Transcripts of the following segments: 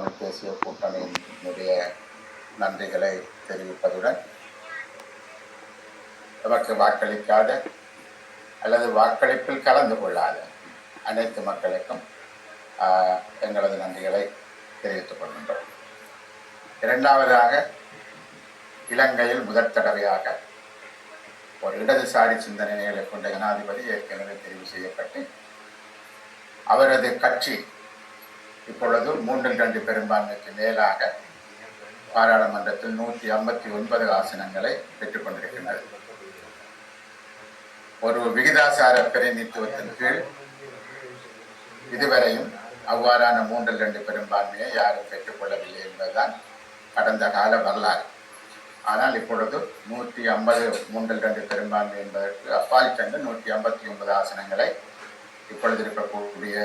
தமிழ் தேசிய கூட்டணியினுடைய நன்றிகளை தெரிவிப்பதுடன் நமக்கு வாக்களிக்காத அல்லது வாக்களிப்பில் கலந்து கொள்ளாத அனைத்து மக்களுக்கும் எங்களது நன்றிகளை தெரிவித்துக் கொள்கின்றோம். இரண்டாவதாக இலங்கையில் முதற் தடவையாக ஒரு இடதுசாரி சிந்தனைகளை கொண்ட ஜனாதிபதி ஏற்கனவே தெரிவு செய்யப்பட்டு அவரது கட்சி இப்பொழுது மூன்றில் ரெண்டு பெரும்பான்மைக்கு மேலாக பாராளுமன்றத்தில் நூற்றி ஐம்பத்தி ஒன்பது ஆசனங்களை பெற்றுக் கொண்டிருக்கின்றது ஒரு விகிதாசார பிரதிநிதித்துவத்தின் கீழ் இதுவரையும் அவ்வாறான மூன்றில் ரெண்டு பெரும்பான்மையை யாரும் பெற்றுக்கொள்ளவில்லை என்பதுதான் கடந்த கால வரலாறு. ஆனால் இப்பொழுது நூற்றி ஐம்பது மூன்றில் ரெண்டு பெரும்பான்மை என்பதற்கு அப்பால் சென்று நூற்றி ஐம்பத்தி ஒன்பது ஆசனங்களை இப்பொழுது இருக்கக்கூடிய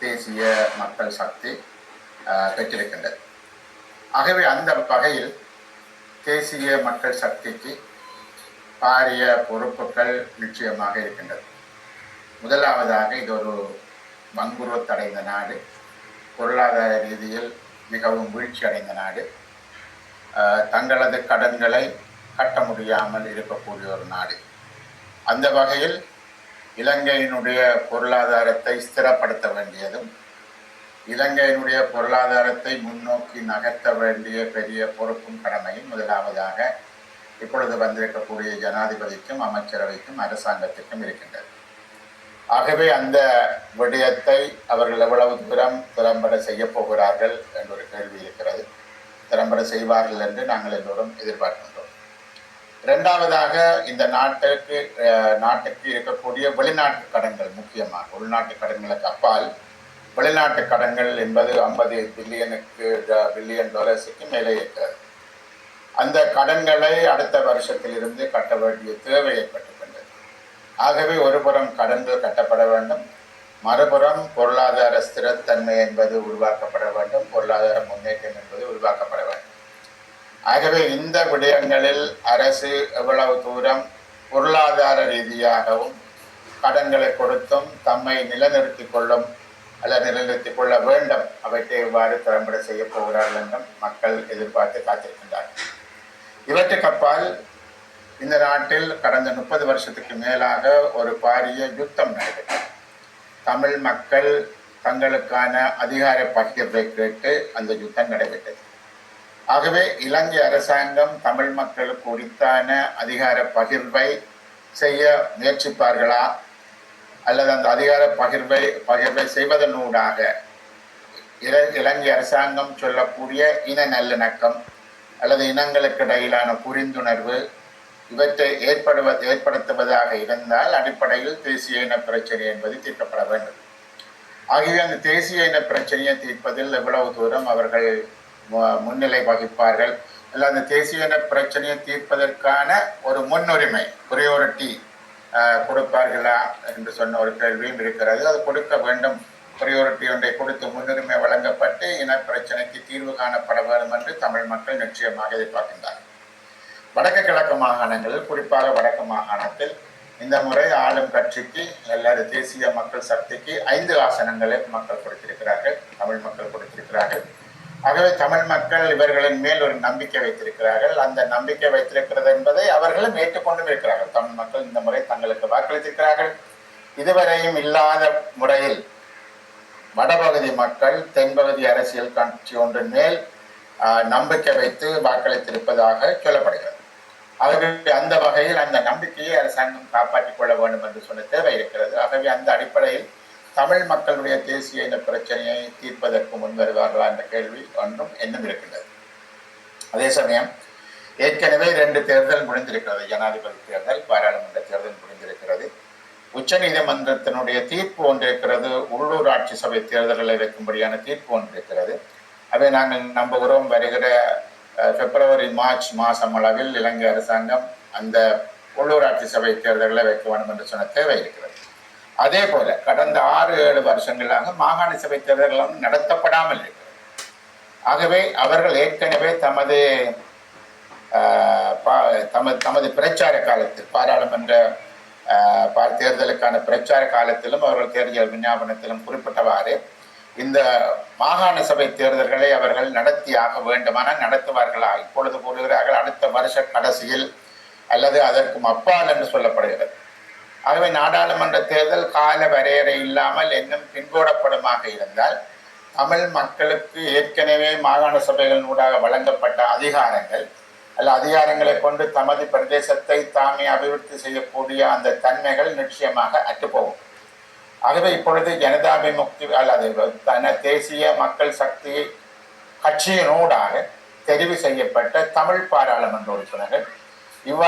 தேசிய மக்கள் சக்தி பெற்றிருக்கின்றது. ஆகவே அந்த வகையில் தேசிய மக்கள் சக்திக்கு பாரிய பொறுப்புகள் நிச்சயமாக இருக்கின்றது. முதலாவதாக இது ஒரு வங்குருவத்தடைந்த நாடு பொருளாதார ரீதியில் மிகவும் வீழ்ச்சி அடைந்த நாடு. தங்களது கடன்களை கட்ட முடியாமல் இருக்கக்கூடிய ஒரு நாடு. அந்த வகையில் இலங்கையினுடைய பொருளாதாரத்தை ஸ்திரப்படுத்த வேண்டியதும் இலங்கையினுடைய பொருளாதாரத்தை முன்னோக்கி நகர்த்த வேண்டிய பெரிய பொறுப்பும் கடமையும் முதலாவதாக இப்பொழுது வந்திருக்கக்கூடிய ஜனாதிபதிக்கும் அமைச்சரவைக்கும் அரசாங்கத்திற்கும் இருக்கின்றது. ஆகவே அந்த விடயத்தை அவர்கள் எவ்வளவு தூரம் திறம்பட செய்ய போகிறார்கள் என்ற ஒரு கேள்வி இருக்கிறது. திறம்பட செய்வார்கள் என்று நாங்கள் எல்லோரும் எதிர்பார்க்கின்றோம். இரண்டாவதாக இந்த நாட்டுக்கு நாட்டுக்கு இருக்கக்கூடிய வெளிநாட்டு கடன்கள் முக்கியமாக உள்நாட்டு கடன்களுக்கு அப்பால் வெளிநாட்டு கடன்கள் என்பது ஐம்பது பில்லியனுக்கு பில்லியன் டாலர்ஸுக்கு மேலே இருக்கிறது. அந்த கடன்களை அடுத்த வருஷத்திலிருந்து கட்ட வேண்டிய தேவை ஏற்பட்டுள்ளது ஆகவே ஒருபுறம் கடன்கள் கட்டப்பட வேண்டும் மறுபுறம் பொருளாதார ஸ்திரத்தன்மை என்பது உருவாக்கப்பட வேண்டும் பொருளாதார முன்னேற்றம் என்பது உருவாக்கப்பட வேண்டும் ஆகவே இந்த விடயங்களில் அரசு எவ்வளவு தூரம் பொருளாதார ரீதியாகவும் கடன்களை கொடுத்தும் தம்மை நிலைநிறுத்திக் கொள்ளும் அல்ல நிலைநிறுத்திக் கொள்ள வேண்டும் அவற்றை எவ்வாறு திறம்பட செய்ய போகிறார்கள் என்றும் மக்கள் எதிர்பார்த்து காத்திருக்கின்றார்கள். இவற்றுக்கு அப்பால் இந்த நாட்டில் கடந்த முப்பது வருஷத்துக்கு மேலாக ஒரு பாரிய யுத்தம் நடைபெற்றது. தமிழ் மக்கள் தங்களுக்கான அதிகார பகிர்வை கேட்டு அந்த யுத்தம் நடைபெற்றது. ஆகவே இலங்கை அரசாங்கம் தமிழ் மக்களுக்கு உரித்தான அதிகார பகிர்வை செய்ய முயற்சிப்பார்களா? அல்லது அந்த அதிகார பகிர்வை பகிர்வை செய்வதனூடாக இலங்கை அரசாங்கம் சொல்லக்கூடிய இன நல்லிணக்கம் அல்லது இனங்களுக்கு இடையிலான புரிந்துணர்வு இவற்றை ஏற்படுவ ஏற்படுத்துவதாக இருந்தால் அடிப்படையில் தேசிய இன பிரச்சனை என்பது தீர்க்கப்பட வேண்டும். ஆகவே அந்த தேசிய இன பிரச்சனையை தீர்ப்பதில் எவ்வளவு தூரம் அவர்கள் முன்னிலை வகிப்பார்கள். அல்ல அந்த தேசிய இன பிரச்சனையை தீர்ப்பதற்கான ஒரு முன்னுரிமை ப்ரையோரிட்டி கொடுப்பார்களா என்று சொன்ன ஒரு கேள்வியும் இருக்கிறது. அது கொடுக்க வேண்டும். ப்ரையோரிட்டி ஒன்றை கொடுத்து முன்னுரிமை வழங்கப்பட்டு இன பிரச்சனைக்கு தீர்வு காணப்பட வேண்டும் என்று தமிழ் மக்கள் நிச்சயமாக எதிர்பார்க்கின்றார்கள். வடக்கு கிழக்கு மாகாணங்களில் குறிப்பாக வடக்கு மாகாணத்தில் இந்த முறை ஆளும் கட்சிக்கு அல்லது தேசிய மக்கள் சக்திக்கு ஐந்து ஆசனங்களை மக்கள் கொடுத்திருக்கிறார்கள் தமிழ் மக்கள் கொடுத்திருக்கிறார்கள். ஆகவே தமிழ் மக்கள் இவர்களின் மேல் ஒரு நம்பிக்கை வைத்திருக்கிறார்கள். அந்த நம்பிக்கை வைத்திருக்கிறது என்பதை அவர்களும் ஏற்றுக்கொண்டும் இருக்கிறார்கள். தமிழ் மக்கள் இந்த முறை தங்களுக்கு வாக்களித்திருக்கிறார்கள். இதுவரையும் இல்லாத முறையில் வடபகுதி மக்கள் தென்பகுதி அரசியல் கட்சி ஒன்றின் மேல் ஆஹ், நம்பிக்கை வைத்து வாக்களித்திருப்பதாக சொல்லப்படுகிறது. அவர்களுக்கு அந்த வகையில் அந்த நம்பிக்கையை அரசாங்கம் காப்பாற்றிக் கொள்ள வேண்டும் என்று சொன்ன தேவை இருக்கிறது. ஆகவே அந்த அடிப்படையில் தமிழ் மக்களுடைய தேசிய இன பிரச்சனையை தீர்ப்பதற்கு முன்வருவார்களா என்ற கேள்வி ஒன்றும் இன்னும் இருக்கின்றது. அதே சமயம் ஏற்கனவே ரெண்டு தேர்தல் முடிந்திருக்கிறது. ஜனாதிபதி தேர்தல் பாராளுமன்ற தேர்தல் முடிந்திருக்கிறது. உச்ச நீதிமன்றத்தினுடைய தீர்ப்பு ஒன்று இருக்கிறது உள்ளூராட்சி சபை தேர்தல்களை வைக்கும்படியான தீர்ப்பு ஒன்று இருக்கிறது அதை நாங்கள் நம்புகிறோம். வருகிற பிப்ரவரி மார்ச் மாதம் அளவில் இலங்கை அரசாங்கம் அந்த உள்ளூராட்சி சபை தேர்தல்களை வைக்க வேண்டும் என்று சொன்ன தேவை இருக்கிறது. அதே போல கடந்த ஆறு ஏழு வருஷங்களாக மாகாண சபை தேர்தல்களும் நடத்தப்படாமல் ஆகவே அவர்கள் ஏற்கனவே தமது பா- தமது தமது பிரச்சார காலத்தில் பாராளுமன்ற தேர்தலுக்கான பிரச்சார காலத்திலும் அவர்கள் தேர்தல் விஞ்ஞாபனத்திலும் குறிப்பிட்டவாறு இந்த மாகாண சபை தேர்தல்களை அவர்கள் நடத்தியாக வேண்டுமானால் நடத்துவார்களா? இப்பொழுது கூறுகிறார்கள் அடுத்த வருஷ கடைசியில் அல்லது அதற்கும் அப்பால் என்று சொல்லப்படுகிறது. ஆகவே நாடாளுமன்ற தேர்தல் கால வரையறை இல்லாமல் இன்னும் பின்போடப்படுமாக இருந்தால் தமிழ் மக்களுக்கு ஏற்கனவே மாகாண சபைகளினூடாக வழங்கப்பட்ட அதிகாரங்கள் அல்ல அதிகாரங்களை கொண்டு தமது பிரதேசத்தை தாமே அபிவிருத்தி செய்யக்கூடிய அந்த தன்மைகள் நிச்சயமாக அற்றுப்போகும். ஆகவே இப்பொழுது ஜனதாபிமுக்தி அல்லது தன தேசிய மக்கள் சக்தி கட்சியினூடாக தெரிவு செய்யப்பட்ட தமிழ் பாராளுமன்ற உறுப்பினர்கள் இவ்வாறு